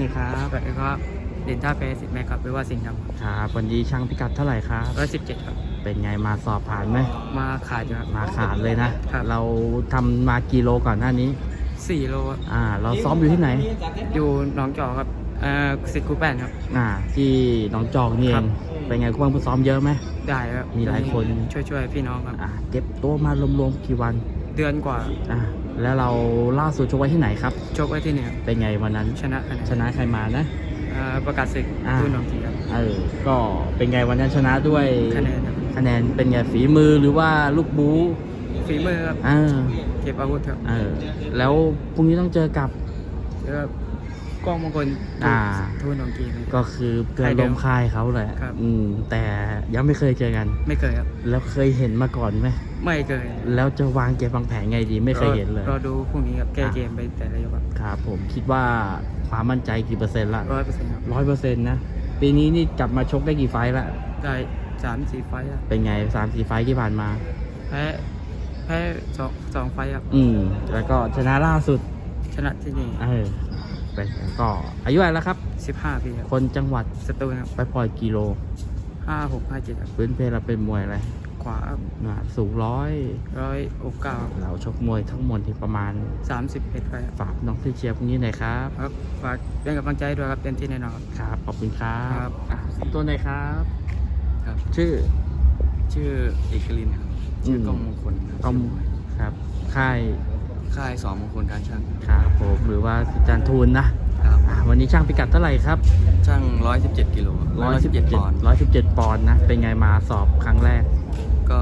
นี่ครับสวัสดีครับเด่นท่าเพสิบแมครับหรือว่าสิงห์ดำครับวันนี้ช่างพิกัดเท่าไหร่ครับ ร้อยสิบเจ็ดครับ เป็นไงมาสอบผ่านไหมมาขาดอยู่ครับ มาขาดเลยนะ ครับ เราทำมากี่โลก่อนหน้านี้ สี่โลครับอ่า เราซ้อมอยู่ที่ไหน อยู่หนองจอกครับเอ่อสิทธิ์คูแปนครับ อ่า ที่หนองจอกนี่เอครังบ เป็นไงคุณผู้ซ้อมเยอะไหม ได้ครับมีหลายคน ช่วยช่วยๆพี่น้องครับ อ่าเก็บตัวมารวมๆกี่วัน เดือนกว่าอ่า แล้วเราล่าสุดชกไว้ที่ไหนครับชกไว้ที่เนี่ยเป็นไงวันนั้นชนะคะแนนชนะใครมานะเอ่อประกาศศึกอ่า รุ่นน้องทีครับเออก็เป็นไงวันนั้นชนะด้วยคะแนนครับคะแนนเป็นไงฝีมือหรือว่าลูกบู๊ฝีมือครับเออเก็บอาวุธครับเออแล้วพรุ่งนี้ต้องเจอกับแล้วก็ กล้องมงคลอ่าทุ่นน้องกีครับ ก็คือเพื่อนค่ายเดิร่วมมค่ายเขาแหละครับ อืม แต่ยังไม่เคยเจอกัน ไม่เคยครับ แล้วเคยเห็นมาก่อนไหมไม่เคยแล้วจะวางเกมวางแผนไงดีไม่เคยเห็นเลย รอดูพรุ่งนี้ครับแก้เกมไปแต่ละยกครับครับผมคิดว่าความมั่นใจกี่เปอร์เซ็นต์ละร้อยเปอร์เซ็นต์ครับร้อยเปอร์เซ็นต์นะ ปีนี้นี่กลับมาชกได้กี่ไฟล์ละได้สามสี่ไฟต์ครับเป็นไงสามสี่ไฟล์ที่ผ่านมาแพ้แพ้สองสองไฟต์ครับอืม แล้วก็ชนะล่าสุดชนะที่นี่เออ เป็นก็อายุอะไรแล้วครับสิบห้าปีครับคนจังหวัดสตูลครับไปปล่อยกิโลห้าหกห้าเจ็ดครับพื้นเพเราเป็นมวยอะไรขวาครับน้ำหนักสูงร้อยร้อยหกเก้าเราชกมวยทั้งหมดที่ประมาณสามสิบเอ็ดไฟต์ครับฝากน้องที่เชียร์พวกนี้หน่อยครับ ครับฝากเป็นกำลังใจด้วยครับเต็มที่แน่นอนครับครับขอบคุณครัครับบอะตัวไหนครับ ครับ ชื่อชื่อเอกลินครับชื่อกล้องมงคลก้องครับค่าย ค่ายสองมงคลการช่างครับผมหรือว่าอาจารย์ทูลนะครับอะวันนี้ช่างพิกัดเท่าไหร่ครับช่างร้อยสิบเจ็ดกิโลร้อยสิบเจ็ดปอนด์ร้อยสิบเจ็ดปอนด์นะ เป็นไงมาสอบครั้งแรก ก็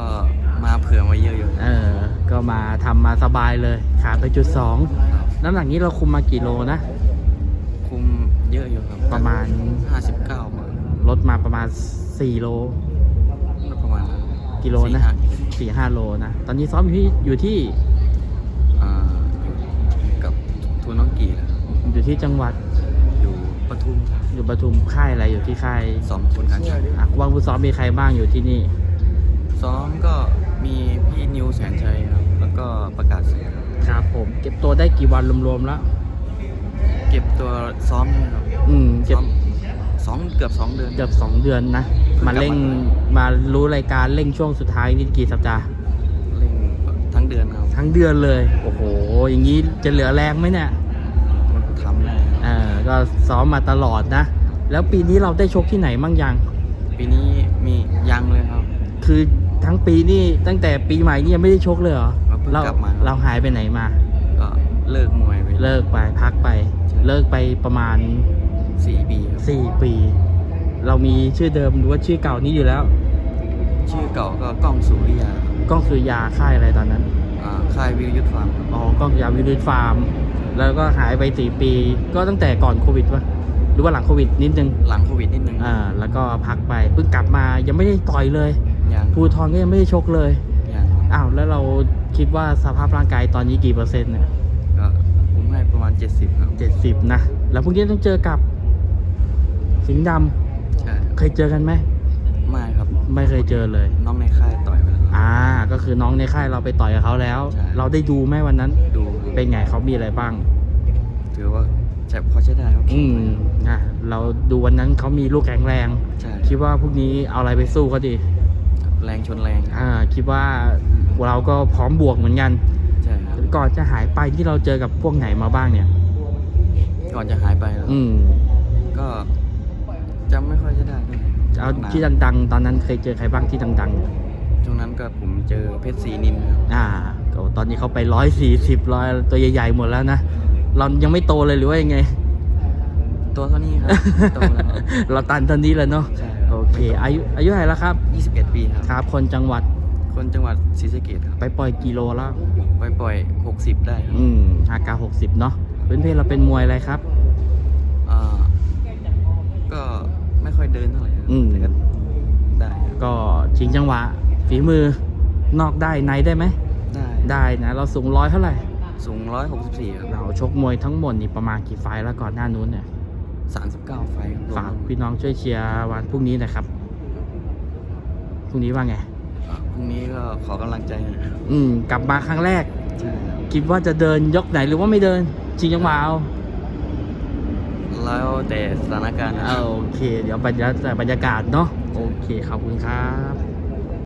มาเผื่อมาเยอะอยู่เออ ก็มาทำมาสบายเลยขาดไปจุดสองครับน้ำหนักนี้เราคุมมากี่โลนะ คุมเยอะอยู่ครับประมาณห้าสิบเก้ามาลดมาประมาณ 4 โลประมาณกิโลนะสี่ห้า4-5 โลนะ ตอนนี้ซ้อมอยู่ที่อยู่ที่ ทูนน้องกีนะครับอยู่ที่จังหวัดอยู่ปทุมครับอยู่ปทุมค่ายอะไรอยู่ที่ค่ายสองมงคลการช่างอะว่างผู้ซ้อมมีใครบ้างอยู่ที่นี่ ซ้อมก็มีพี่นิวแสนชัยครับแล้วก็ประกาศเสียครับครับผม เก็บตัวได้กี่วันรวมๆแล้ว เก็บตัวซ้อมเนี่ยครับอืมเก็บซ้อมสองเกือบสองเดือนเกือบ2เดือนนะ มาเร่งมารู้รายการเร่งช่วงสุดท้ายนี่กี่สัปดาห์เล่นทั้งเดือนครับทั้งเดือนเลย โอ้โห อย่างนี้จะเหลือแรงไหมเนี่ย ทำได้ครับ เออ ก็ซ้อมมาตลอดนะ แล้วปีนี้เราได้ชกที่ไหนบ้างยัง ปีนี้มียังเลยครับ คือทั้งปีนี่ตั้งแต่ปีใหม่นี่ยังไม่ได้ชกเลยเหรอเราเพิ่งกลับมาครับ เราหายไปไหนมา ก็เลิกมวยไปเลิกไปพักไปใช่เลิกไปประมาณ สี่ปีครับ 4 ปี เรามีชื่อเดิมหรือว่าชื่อเก่านี้อยู่แล้วชื่อเก่าก็กล้องสุริยาครับก้องสุริยาค่ายอะไรตอนนั้น อ่าค่ายวิรยุทธฟาร์มครับอ๋อกล้องสุริยาวิรุธฟาร์ม แล้วก็หายไป4ปี ก็ตั้งแต่ก่อนโควิดปะหรือว่าหลังโควิดนิดนึง หลังโควิดนิดนึงอ่าแล้วก็พักไปเพิ่งกลับมายังไม่ได้ต่อยเลยยังภูทรก็ยังไม่ได้ชกเลยยังครับอ้าวแล้วเราคิดว่าสภาพร่างกายตอนนี้กี่เปอร์เซ็นต์เนี่ยก็ผมให้ประมาณ 70ครับเจ็ดสิบนะ แล้วพรุ่งนี้ต้องเจอกับ สิงห์ดใช่ำเคยเจอกันไหมไม่ครับไม่เคยเจอเลย น้องในค่ายต่อยไปแล้วครับ อ่า ก็คือน้องในค่ายเราไปต่อยกับเขาแล้ว ใช่ เราได้ดูไหมวันนั้น ดู เป็นไงเขามีอะไรบ้าง ถือว่าใช่พอใช้ได้ครับอืมนะเราดูวันนั้นเขามีลูกแข็งแรง ใช่คิดว่าพรุ่งนี้เอาอะไรไปสู้เขาดีแรงชนแรงอ่า คิดว่าเราก็พร้อมบวกเหมือนกัน ใช่ครับก่อนจะหายไปที่เราเจอกับพวกไหนมาบ้างเนี่ย ก่อนจะหายไปแล้วอืมก็จำไม่ค่อยจะได้เท่าไหร่เอานนที่ดังๆ ตอนนั้นเคยเจอใครบ้างที่ดังๆช่วงนั้นก็ผมเจอเพชรศรีนินครับอ่าก็ต อนนี้เขาไปร้อยสี่สิบร้อยตัวใหญ่ๆหมดแล้วนะ เรายังไม่โตเลยหรือว่ายังไง ตัวเท่านี้ครับโตแล้วครับเราตันตอนนี้แล้วเนาะ ใช่ครับโอเค อายุอายุเท่าไหร่แล้วครับ21ปีครับ ครับ คนจังหวัดคนจังหวัดศรีสะเกษครับ ไปปล่อยกิโลแล้วไปปล่อย60ได้ครับอืมอากาหกสิบเนาะเป็นเพศเราเป็นมวยอะไรครับ อ่าก็ไม่ค่อยเดินเท่าไหร่ครับอืม แต่ก็ได้ครับก็ชิงจังหวะ ฝีมือนอกได้ในได้ไหม ได้ได้นะ เราสูงร้อยเท่าไหร่สูง164ครับเราชกมวยทั้งหมดนี่ประมาณกี่ไฟล์แล้วก่อนหน้านู้นเนี่ย39ไฟล์ครับฝากพี่น้องช่วยเชียร์วันพรุ่งนี้หนะครับพรุ่งนี้ว่าไงอ่าพรุ่งนี้ก็ขอกำลังใจหนะครับอืม กลับมาครั้งแรก ใช่ครับคิดว่าจะเดินยกไหนหรือว่าไม่เดินชิงจังหวะเอารแล้วแต่สถานการณ์นะครับโอเค เดี๋ยวบรรยากาศบรรยากาศเนาะโอเคขอบคุณครับ